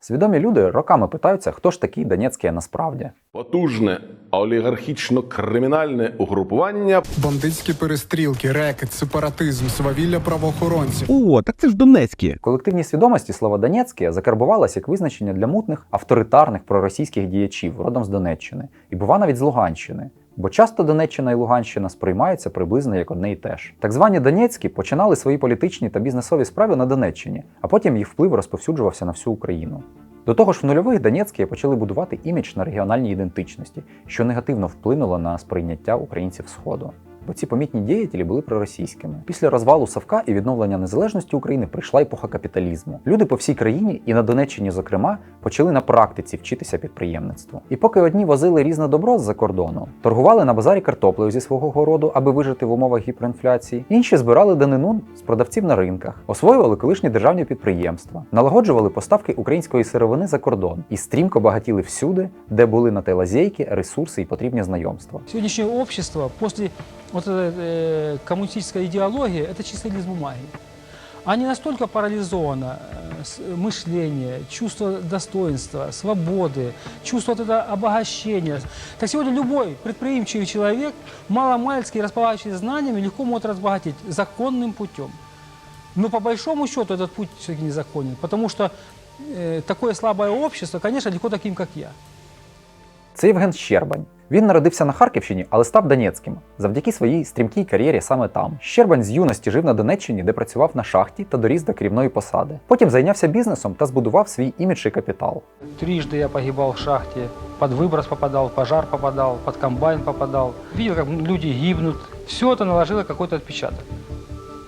Свідомі люди роками питаються, хто ж такий Донецький насправді. Потужне олігархічно-кримінальне угрупування Бандитські перестрілки, рекет, сепаратизм, свавілля правоохоронців. О, так це ж Донецькі. В колективній свідомості слово Донецьке закарбувалося як визначення для мутних авторитарних проросійських діячів родом з Донеччини і бува навіть з Луганщини. Бо часто Донеччина і Луганщина сприймаються приблизно як одне і те ж. Так звані Донецькі починали свої політичні та бізнесові справи на Донеччині, а потім їх вплив розповсюджувався на всю Україну. До того ж, в нульових Донецькі почали будувати імідж на регіональній ідентичності, що негативно вплинуло на сприйняття українців Сходу. Бо ці помітні діятелі були проросійськими. Після розвалу Савка і відновлення незалежності України прийшла епоха капіталізму. Люди по всій країні і на Донеччині, зокрема, почали на практиці вчитися підприємництву. І поки одні возили різне добро з-за кордону, торгували на базарі картоплею зі свого городу, аби вижити в умовах гіперінфляції, інші збирали данину з продавців на ринках, освоювали колишні державні підприємства, налагоджували поставки української сировини за кордон і стрімко багатіли всюди, де були на те лазейки, ресурси і потрібні знайомства. Сегодняшнее общество после вот этой э, коммунистической идеологии – это чистый лист бумаги. Они настолько парализовано э, с- мышление, чувство достоинства, свободы, чувство вот это обогащения. Так сегодня любой предприимчивый человек, маломальски располагающий знаниями, легко может разбогатеть законным путем. Но по большому счету этот путь все-таки незаконен, потому что э, такое слабое общество, конечно, легко таким, как я. Це Євген Щербань. Він народився на Харківщині, але став донецьким завдяки своїй стрімкій кар'єрі саме там. Щербань з юності жив на Донеччині, де працював на шахті та доріс до керівної посади. Потім зайнявся бізнесом та збудував свій імідж і капітал. Трижды я погибал в шахте, под выброс попадал, в пожар попадал, под комбайн попадал. Видел, как люди гибнут. Все это наложило какой-то отпечаток.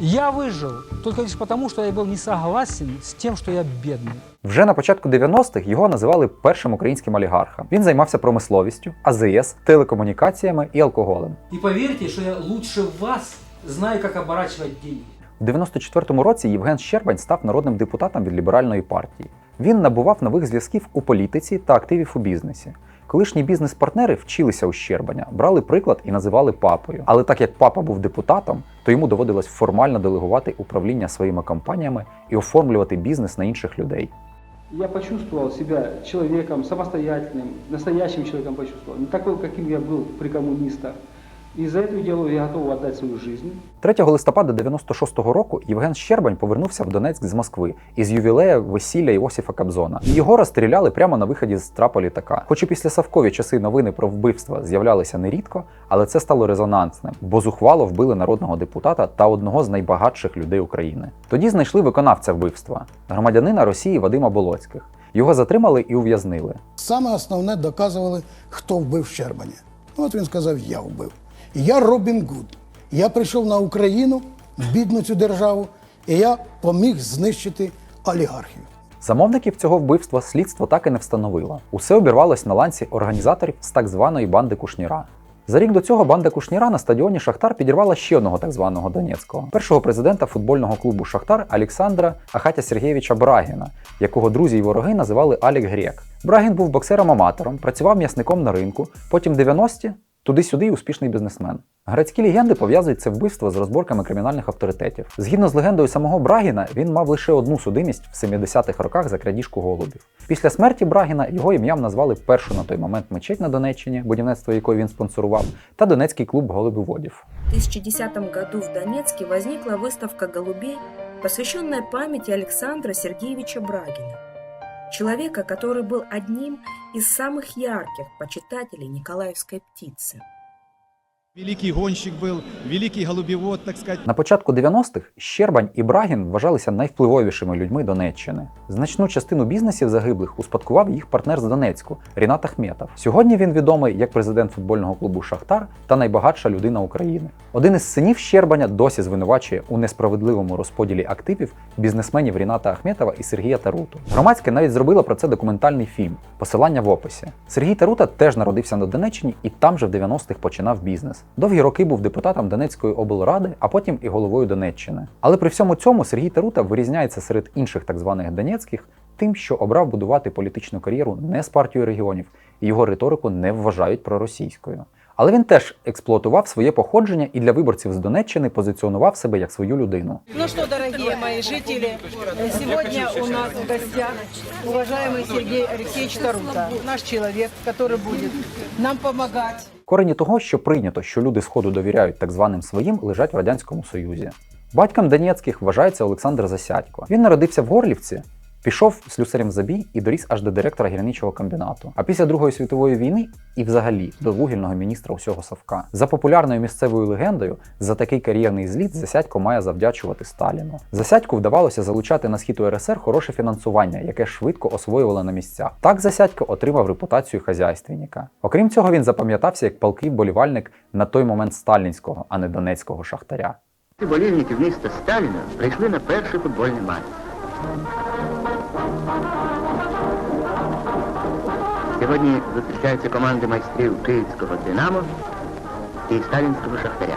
Я выжил только лишь потому, что я был не согласен с тем, что я бедный. Вже на початку 90-х його називали першим українським олігархом. Він займався промисловістю, АЗС, телекомунікаціями і алкоголем. И поверьте, что я лучше вас знаю, как оборачивать деньги. У 94-му році Євген Щербань став народним депутатом від ліберальної партії. Він набував нових зв'язків у політиці та активів у бізнесі. Колишні бізнес-партнери вчилися у Щербаня, брали приклад і називали папою. Але так як папа був депутатом, то йому доводилось формально делегувати управління своїми компаніями і оформлювати бізнес на інших людей. Я почувствовал себя человеком самостоятельным, настоящим человеком почувствовал. Не такой, каким я был при коммунистах. И за эту идеологию я готов отдать свою жизнь. 3 листопада 96-го року Євген Щербань повернувся в Донецьк з Москви із ювілея весілля Іосифа Кобзона. І його розстріляли прямо на виході з трапа літака. Хоч і після Савкові часи новини про вбивства з'являлися нерідко, але це стало резонансним, бо зухвало вбили народного депутата та одного з найбагатших людей України. Тоді знайшли виконавця вбивства громадянина Росії Вадима Болоцьких. Його затримали і ув'язнили. Саме основне доказували, хто вбив Щербаня. От він сказав, я вбив. Я Робін Гуд. Я прийшов на Україну, бідну цю державу, і я поміг знищити олігархів. Замовників цього вбивства слідство так і не встановило. Усе обірвалось на ланці організаторів з так званої банди Кушніра. За рік до цього банда Кушніра на стадіоні Шахтар підірвала ще одного так званого Донецького, першого президента футбольного клубу Шахтар Олександра Ахатя Сергійовича Брагіна, якого друзі й вороги називали Алік Грек. Брагін був боксером-аматором, працював м'ясником на ринку, потім 90-ті туди-сюди й успішний бізнесмен. Грецькі легенди пов'язують це вбивство з розборками кримінальних авторитетів. Згідно з легендою самого Брагіна, він мав лише одну судимість в 70-х роках за крадіжку голубів. Після смерті Брагіна його ім'ям назвали першу на той момент мечеть на Донеччині, будівництво якої він спонсорував, та Донецький клуб голубіводів. В 2010 году в Донецке возникла выставка «Голубей», посвященная памяти Александра Сергеевича Брагина, человека, который был одним из самых ярких почитателей Николаевской птицы. Великий гонщик был, великий голубевод, так сказать. На початку 90-х Щербань і Брагін вважалися найвпливовішими людьми Донеччини. Значну частину бізнесів загиблих успадкував їх партнер з Донецьку Рінат Ахметов. Сьогодні він відомий як президент футбольного клубу Шахтар та найбагатша людина України. Один із синів Щербаня досі звинувачує у несправедливому розподілі активів бізнесменів Ріната Ахметова і Сергія Таруту. Громадське навіть зробило про це документальний фільм. Посилання в описі. Сергій Тарута теж народився на Донеччині і там же в 90-х починав бізнес. Довгі роки був депутатом Донецької облради, а потім і головою Донеччини. Але при всьому цьому Сергій Тарута вирізняється серед інших так званих донецьких тим, що обрав будувати політичну кар'єру не з партією регіонів, і його риторику не вважають проросійською. Але він теж експлуатував своє походження і для виборців з Донеччини позиціонував себе як свою людину. Ну что, дорогие мои жители, э, сегодня у нас в гостях уважаемый Сергей Алексеевич Тарута, наш человек, который будет нам помогать. Корені того, що прийнято, що люди Сходу довіряють так званим своїм, лежать в Радянському Союзі. Батьком Донецьких вважається Олександр Засядько. Він народився в Горлівці, пішов слюсарем в забій і доріс аж до директора гірничого комбінату. А після Другої світової війни і взагалі до вугільного міністра усього Савка. За популярною місцевою легендою, за такий кар'єрний зліт Засядько має завдячувати Сталіну. Засядьку вдавалося залучати на схід УРСР хороше фінансування, яке швидко освоювало на місцях. Так Засядько отримав репутацію хазяйственника. Окрім цього, він запам'ятався як палкий болівальник на той момент сталінського, а не донецького шахтаря. Болівники міста Сталіна прийшли на перший футбольний матч. Сьогодні зустрічаються команди майстрів Київського Динамо і Сталінського Шахтаря.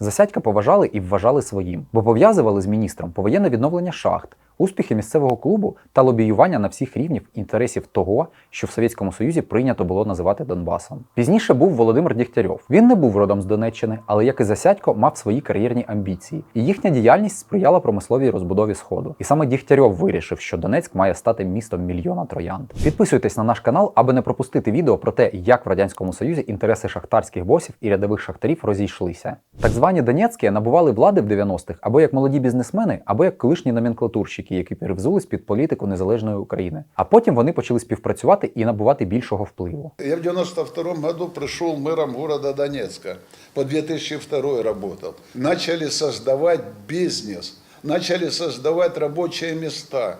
Засядька поважали і вважали своїм, бо пов'язували з міністром повоєнне відновлення шахт, успіхи місцевого клубу та лобіювання на всіх рівнях інтересів того, що в Совєтському Союзі прийнято було називати Донбасом. Пізніше був Володимир Дігтярьов. Він не був родом з Донеччини, але як і Засядько, мав свої кар'єрні амбіції, і їхня діяльність сприяла промисловій розбудові Сходу. І саме Дігтярьов вирішив, що Донецьк має стати містом мільйона троянд. Підписуйтесь на наш канал, аби не пропустити відео про те, як в радянському союзі інтереси шахтарських босів і рядових шахтарів розійшлися. Так звані Донецькі набували влади в 90-х або як молоді бізнесмени, або як колишні номенклатурщики, які перевзулись під політику незалежної України. А потім вони почали співпрацювати і набувати більшого впливу. Я в 92 году пришел мэром города Донецка. По 2002 работал. Начали создавать бизнес, начали создавать рабочие места.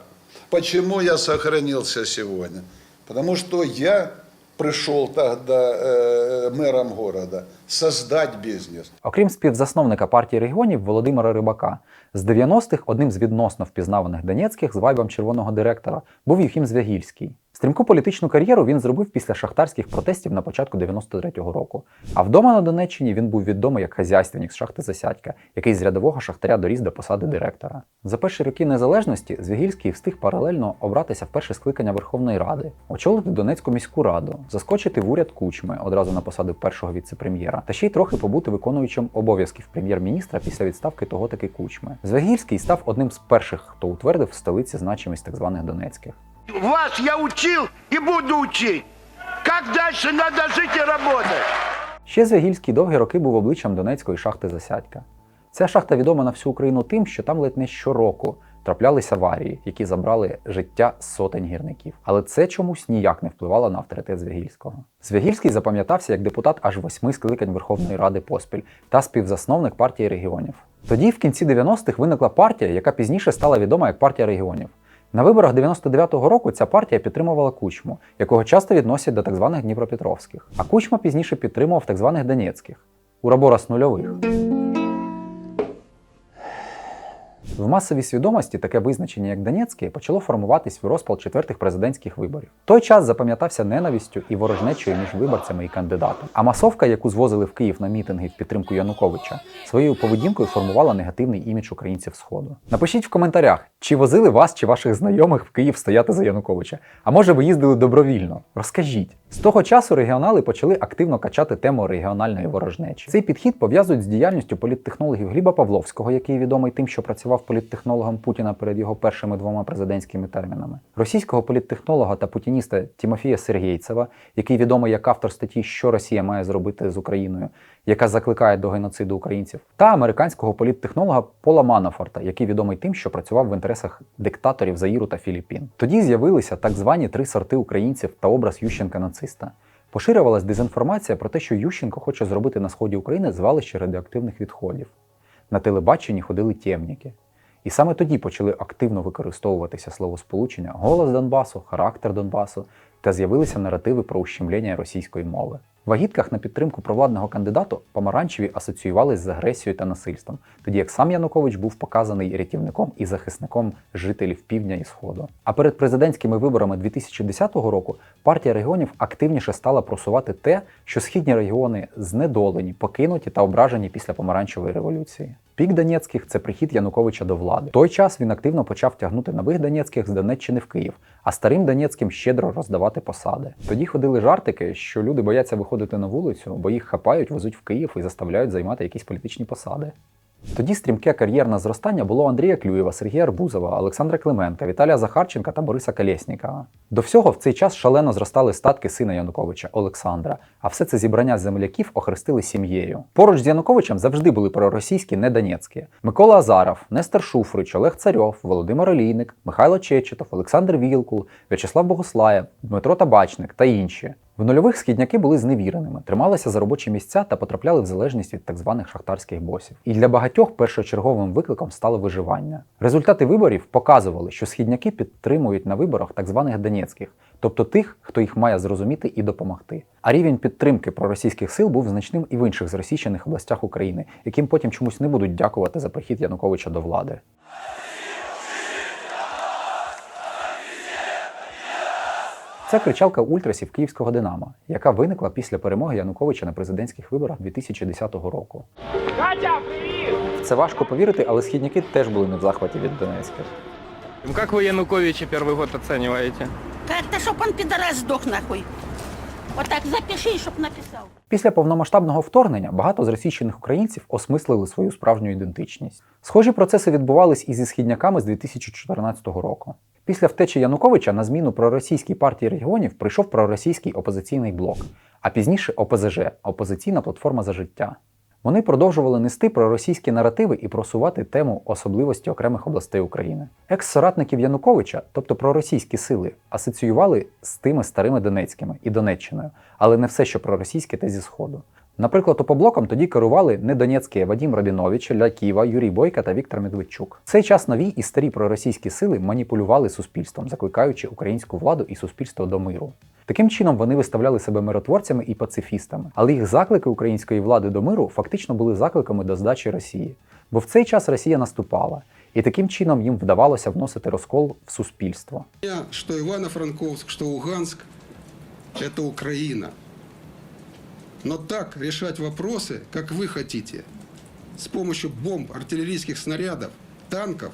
Почему я сохранился сегодня? Потому что я пришел тогда е, мером города создать бізнес. Окрім співзасновника партії регіонів Володимира Рибака, з 90-х одним з відносно впізнаваних донецьких з вайбом червоного директора був Юхім Звягільський. Стрімку політичну кар'єру він зробив після шахтарських протестів на початку 93-го року. А вдома на Донеччині він був відомий як хазяйственник з шахти Засядька, який з рядового шахтаря доріс до посади директора. За перші роки незалежності Звягільський встиг паралельно обратися в перше скликання Верховної Ради, очолити Донецьку міську раду, заскочити в уряд кучми одразу на посаду першого віце-прем'єра, та ще й трохи побути виконуючим обов'язків прем'єр-міністра після відставки того таки кучми. Звягільський став одним з перших, хто утвердив в столиці значимість так званих Донецьких. Вас я учил и буду учить. Как дальше надо жить и работать. Ще Звягільський довгі роки був обличчям Донецької шахти Засядька. Ця шахта відома на всю Україну тим, що там ледь не щороку траплялись аварії, які забрали життя сотень гірників. Але це чомусь ніяк не впливало на авторитет Звягільського. Звягільський запам'ятався як депутат аж восьми скликань Верховної Ради поспіль та співзасновник партії регіонів. Тоді, в кінці 90-х, виникла партія, яка пізніше стала відома як партія регіонів. На виборах 99-го року ця партія підтримувала Кучму, якого часто відносять до так званих Дніпропетровських. А Кучма пізніше підтримував так званих Донецьких, Ураборос нульових. В масовій свідомості таке визначення, як Донецьке, почало формуватись в розпал четвертих президентських виборів. Той час запам'ятався ненавистю і ворожнечою між виборцями і кандидатом. А масовка, яку звозили в Київ на мітинги в підтримку Януковича, своєю поведінкою формувала негативний імідж українців Сходу. Напишіть в коментарях, чи возили вас чи ваших знайомих в Київ стояти за Януковича. А може ви їздили добровільно? Розкажіть. З того часу регіонали почали активно качати тему регіональної ворожнечі. Цей підхід пов'язують з діяльністю політтехнологів Гліба Павловського, який відомий тим, що працював політтехнологом Путіна перед його першими двома президентськими термінами, російського політтехнолога та путініста Тімофія Сергійцева, який відомий як автор статті, що Росія має зробити з Україною, яка закликає до геноциду українців, та американського політтехнолога Пола Манафорта, який відомий тим, що працював в інтересах диктаторів Заїру та Філіппін. Тоді з'явилися так звані три сорти українців та образ Ющенка нациста. Поширювалась дезінформація про те, що Ющенко хоче зробити на сході України звалище радіоактивних відходів. На телебаченні ходили темніки. І саме тоді почали активно використовуватися словосполучення голос Донбасу, характер Донбасу та з'явилися наративи про ущемлення російської мови. В агітках на підтримку провладного кандидату помаранчеві асоціювались з агресією та насильством, тоді як сам Янукович був показаний рятівником і захисником жителів півдня і сходу. А перед президентськими виборами 2010 року партія регіонів активніше стала просувати те, що східні регіони знедолені, покинуті та ображені після помаранчевої революції. Пік Донецьких це прихід Януковича до влади. В той час він активно почав тягнути нових Донецьких з Донеччини в Київ, а старим Донецьким щедро роздавати посади. Тоді ходили жартики, що люди бояться виходити виходити на вулицю, бо їх хапають, везуть в Київ і заставляють займати якісь політичні посади. Тоді стрімке кар'єрне зростання було Андрія Клюєва, Сергія Арбузова, Олександра Клименка, Віталія Захарченка та Бориса Колєснікова. До всього в цей час шалено зростали статки сина Януковича Олександра, а все це зібрання земляків охрестили сім'єю. Поруч з Януковичем завжди були проросійські, не донецькі. Микола Азаров, Нестор Шуфрич, Олег Царьов, Володимир Олійник, Михайло Чечетов, Олександр Вілкул, В'ячеслав Богослаєв, Дмитро Табачник та інші. В нульових східняки були зневіреними, трималися за робочі місця та потрапляли в залежність від так званих шахтарських босів. І для багатьох першочерговим викликом стало виживання. Результати виборів показували, що східняки підтримують на виборах так званих донецьких, тобто тих, хто їх має зрозуміти і допомогти. А рівень підтримки проросійських сил був значним і в інших зросійщених областях України, яким потім чомусь не будуть дякувати за прихід Януковича до влади. Це кричалка ультрасів київського Динамо, яка виникла після перемоги Януковича на президентських виборах 2010 року. Це важко повірити, але східняки теж були не в захваті від Донецька. Как вы Януковича первый год оцениваете? Как-то, чтоб он пидорас сдох нахуй. Вот так запиши, чтоб написал. Після повномасштабного вторгнення багато зросійщених українців осмислили свою справжню ідентичність. Схожі процеси відбувались і зі східняками з 2014 року. Після втечі Януковича на зміну проросійській партії регіонів прийшов проросійський опозиційний блок, а пізніше ОПЗЖ опозиційна платформа за життя. Вони продовжували нести проросійські наративи і просувати тему особливості окремих областей України. Екс-соратників Януковича, тобто проросійські сили, асоціювали з тими старими Донецькими і Донеччиною, але не все, що проросійське, те зі Сходу. Наприклад, опоблоком тоді керували не донецькі Вадім Рабінович, Ля Ківа, Юрій Бойка та Віктор Медведчук. В цей час нові і старі проросійські сили маніпулювали суспільством, закликаючи українську владу і суспільство до миру. Таким чином вони виставляли себе миротворцями і пацифістами, але їх заклики української влади до миру фактично були закликами до здачі Росії. Бо в цей час Росія наступала, і таким чином їм вдавалося вносити розкол в суспільство. Что Ивано-Франковск, что Луганск – это Украина. Но так решать вопросы, как вы хотите, с помощью бомб, артиллерийских снарядов, танков,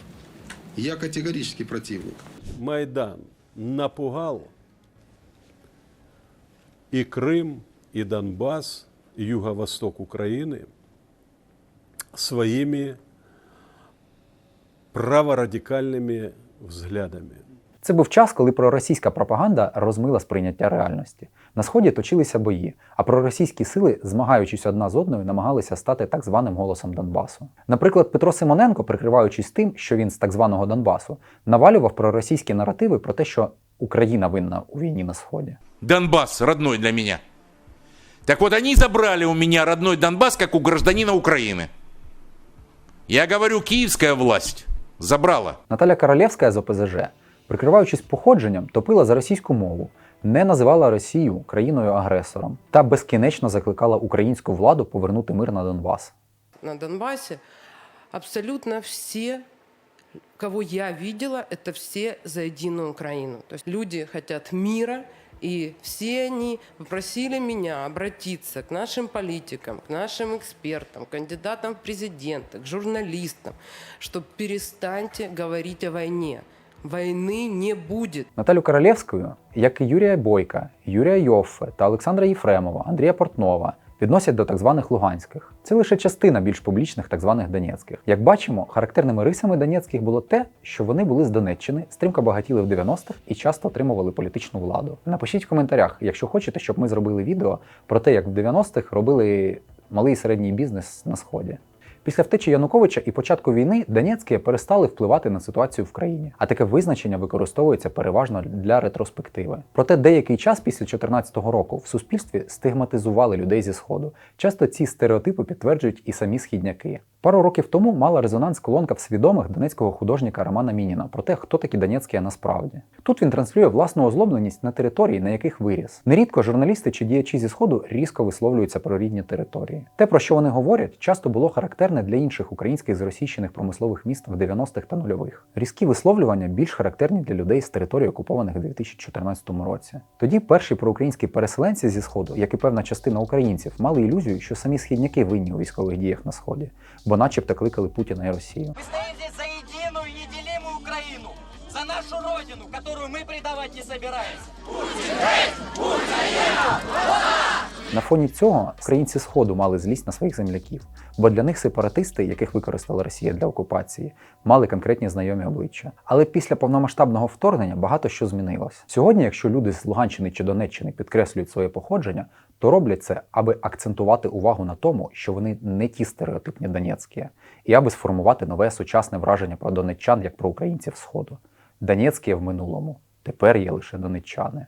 я категорически противник. Майдан напугал и Крым, и Донбасс, и юго-восток Украины своими праворадикальными взглядами. Це був час, коли проросійська пропаганда розмила сприйняття реальності. На сході точилися бої, а проросійські сили, змагаючись одна з одною, намагалися стати так званим голосом Донбасу. Наприклад, Петро Симоненко, прикриваючись тим, що він з так званого Донбасу, навалював проросійські наративи про те, що Україна винна у війні на сході. Донбасс родной для меня. Так вот, они забрали у меня родной Донбасс, как у гражданина Украины. Я говорю, киевская власть забрала. Наталя Королевська з ОПЗЖ, прикриваючись походженням, топила за російську мову, не називала Росію країною-агресором та безкінечно закликала українську владу повернути мир на Донбас. На Донбассе абсолютно все, кого я видела, это все за единую Украину. То есть люди хотят мира, и все они попросили меня обратиться к нашим политикам, к нашим экспертам, кандидатам в президенты, к журналистам, что перестаньте говорить о войне. Войны не будет. Наталю Королевською, як і Юрія Бойка, Юрія Йоффе та Олександра Єфремова, Андрія Портнова, відносять до так званих луганських. Це лише частина більш публічних так званих донецьких. Як бачимо, характерними рисами донецьких було те, що вони були з Донеччини, стрімко багатіли в 90-х і часто отримували політичну владу. Напишіть в коментарях, якщо хочете, щоб ми зробили відео про те, як в 90-х робили малий і середній бізнес на сході. Після втечі Януковича і початку війни Донецькі перестали впливати на ситуацію в країні, а таке визначення використовується переважно для ретроспективи. Проте деякий час після 2014 року в суспільстві стигматизували людей зі сходу. Часто ці стереотипи підтверджують і самі східняки. Пару років тому мала резонанс колонка в свідомих донецького художника Романа Мініна про те, хто такі донецькі насправді. Тут він транслює власну озлобленість на території, на яких виріс. Нерідко журналісти чи діячі зі сходу різко висловлюються про рідні території. Те, про що вони говорять, часто було характерне для інших українських зросійщених промислових міст в 90-х та нульових. Різкі висловлювання більш характерні для людей з територій, окупованих у 2014 році. Тоді перші проукраїнські переселенці зі сходу, як і певна частина українців, мали ілюзію, що самі східняки винні у військових діях на сході, бо начебто кликали Путіна і Росію. Стоим здесь за единую, неделимую Украину, за нашу родину, которую мы предавать не собираемся. На фоні цього українці Сходу мали злість на своїх земляків, бо для них сепаратисти, яких використала Росія для окупації, мали конкретні знайомі обличчя. Але після повномасштабного вторгнення багато що змінилось. Сьогодні, якщо люди з Луганщини чи Донеччини підкреслюють своє походження, то роблять це, аби акцентувати увагу на тому, що вони не ті стереотипні донецькі, і аби сформувати нове сучасне враження про донеччан як про українців Сходу. Донецькі в минулому, тепер є лише донеччани.